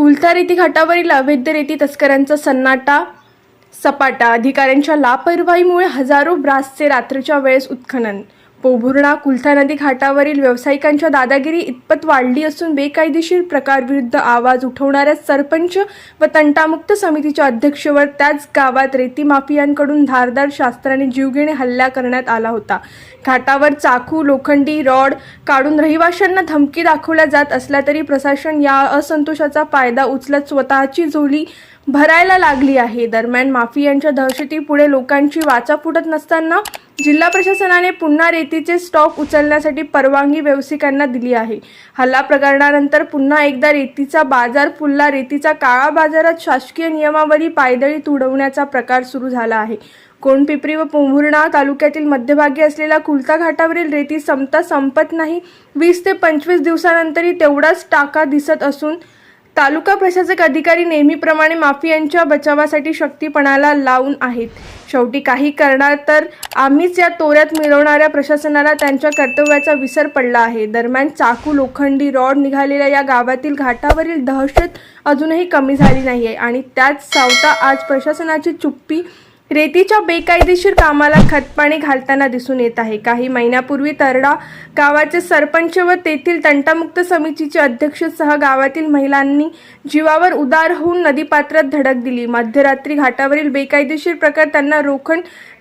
कुलथा रेती घाटावरील अवैध रेती तस्करांचा सन्नाटा सपाटा अधिकाऱ्यांच्या लापरवाहीमुळे हजारो ब्रासचे रात्रीच्या वेळेस उत्खनन पोभुर्णा कुलथा नदी घाटावरील व्यावसायिकांच्या दादागिरी इतपत वाढली असून बेकायदेशीर प्रकारविरुद्ध आवाज उठवणाऱ्या सरपंच व तंटामुक्त समितीच्या अध्यक्षवर त्याच गावात रेती माफियांकडून धारदार शास्त्राने जीवघेणे हल्ला करण्यात आला होता. घाटावर चाकू लोखंडी रॉड काढून रहिवाशांना धमकी दाखवल्या जात असल्या तरी प्रशासन या असंतोषाचा फायदा उचलत स्वतःची झोली भरायला लागली आहे. दरम्यान माफियांच्या दहशतीपुढे लोकांची वाचा फुटत नसताना जिल्हा प्रशासनाने पुन्हा रेतीचे स्टॉक उचलण्यासाठी परवानगी व्यावसायिकांना दिली आहे. हल्ला प्रकरणानंतर पुन्हा एकदा रेतीचा बाजार फुलला. रेतीचा काळा बाजारात शासकीय नियमावली पायदळी तुडवण्याचा प्रकार सुरू झाला आहे. कोणपिपरी व पोंभुर्णा तालुक्यातील मध्यभागी असलेला कुलता घाटावरील रेती संपता संपत नाही. वीस ते पंचवीस दिवसानंतरही तेवढाच टाका दिसत असून तालुका प्रशासक अधिकारी नेहमीप्रमाणे माफियांच्या बचावासाठी शक्तीपणाला लावून आहेत. शेवटी काही करणार तर आम्हीच या तोऱ्यात मिळवणाऱ्या प्रशासनाला त्यांच्या कर्तव्याचा विसर पडला आहे. दरम्यान चाकू लोखंडी रॉड निघालेल्या या गावातील घाटावरील दहशत अजूनही कमी झाली नाही आहे आणि त्याच सावता आज प्रशासनाची चुप्पी रेतीच्या बेकायदेशीर कामाला खतपाणी घालताना दिसून येत आहे. काही महिन्यापूर्वी तरडा गावाचे सरपंच व तेथील तंटामुक्त समितीचे अध्यक्षसह गावातील महिलांनी जीवावर उदार होऊन नदीपात्रात धडक दिली. मध्यरात्री घाटावरील बेकायदेशीर प्रकार त्यांना रोखण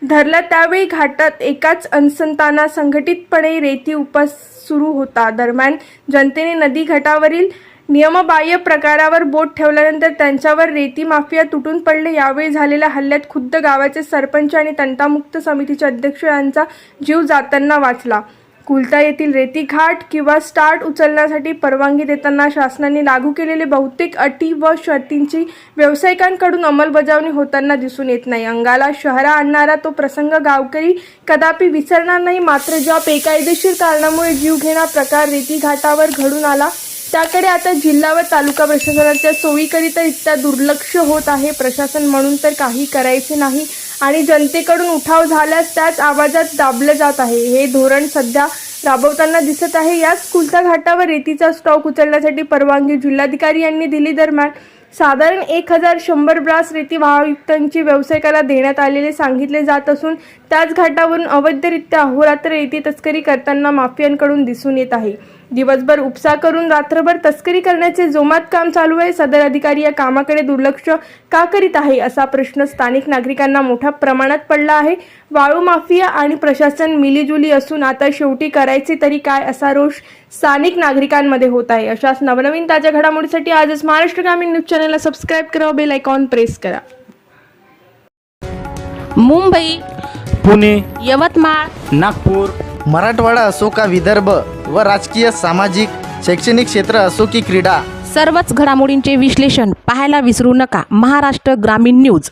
धरला. त्यावेळी घाटात एकाच अनसंताना संघटितपणे रेती उपास सुरू होता. दरम्यान जनतेने नदी घाटावरील नियमबाह्य प्रकारावर बोट ठेवल्यानंतर त्यांच्यावर रेती माफिया तुटून पडले. यावेळी झालेल्या हल्ल्यात खुद्द गावाचे सरपंच आणि तंटामुक्त समितीचे अध्यक्ष यांचा जीव जाताना वाचला. कुलता येथील रेती घाट किंवा स्टार्ट उचलण्यासाठी परवानगी देताना शासनाने लागू केलेले बहुतेक अटी व शर्तींची व्यावसायिकांकडून अंमलबजावणी होताना दिसून येत नाही. अंगाला शहरा आणणारा तो प्रसंग गावकरी कदापि विसरणार नाही. मात्र ज्या बेकायदेशीर कारणामुळे जीवघेणा प्रकार रेती घाटावर घडून आला त्याकडे आता जिल्हा व तालुका प्रशासनाच्या सोयीकरिता इतका दुर्लक्ष होत आहे. प्रशासन म्हणून तर काही करायचे नाही आणि जनतेकडून उठाव झाल्यास त्याच आवाजात दाबलं जात आहे. हे धोरण सध्या राबवताना दिसत आहे. याच कुलता घाटावर रेतीचा स्टॉक उचलण्यासाठी परवानगी जिल्हाधिकारी यांनी दिली. दरम्यान साधारण एक हजार शंभर ब्रास रेती वाहयुक्तांची व्यावसायिकाला देण्यात आलेले सांगितले जात असून त्याच घाटावरून अवैधरित्या अहोरात्र रेती तस्करी करताना माफियांकडून दिसून येत आहे. दिवसभर उपसा करून रात्रभर तस्करी करण्याचे जोमात काम चालू आहे. सदर अधिकारी या कामाकडे दुर्लक्ष का करीत आहे असा प्रश्न स्थानिक नागरिकांना मोठ्या प्रमाणात पडला आहे. वाळू माफिया आणि प्रशासन मिलीजुली असून आता शेवटी करायचे तरी काय असा रोष स्थानिक नागरिकांमध्ये होत आहे. अशाच नवनवीन ताज्या घडामोडीसाठी आजच महाराष्ट्र ग्रामीण न्यूज चॅनलला सबस्क्राईब करा बेल आयकॉन प्रेस करा. मुंबई पुणे यवतमाळ नागपूर मराठवाडा असो का विदर्भ व राजकीय सामाजिक शैक्षणिक क्षेत्र असो की क्रीडा. सर्वच घडामोडींचे विश्लेषण पाहायला विसरू नका. महाराष्ट्र ग्रामीण न्यूज.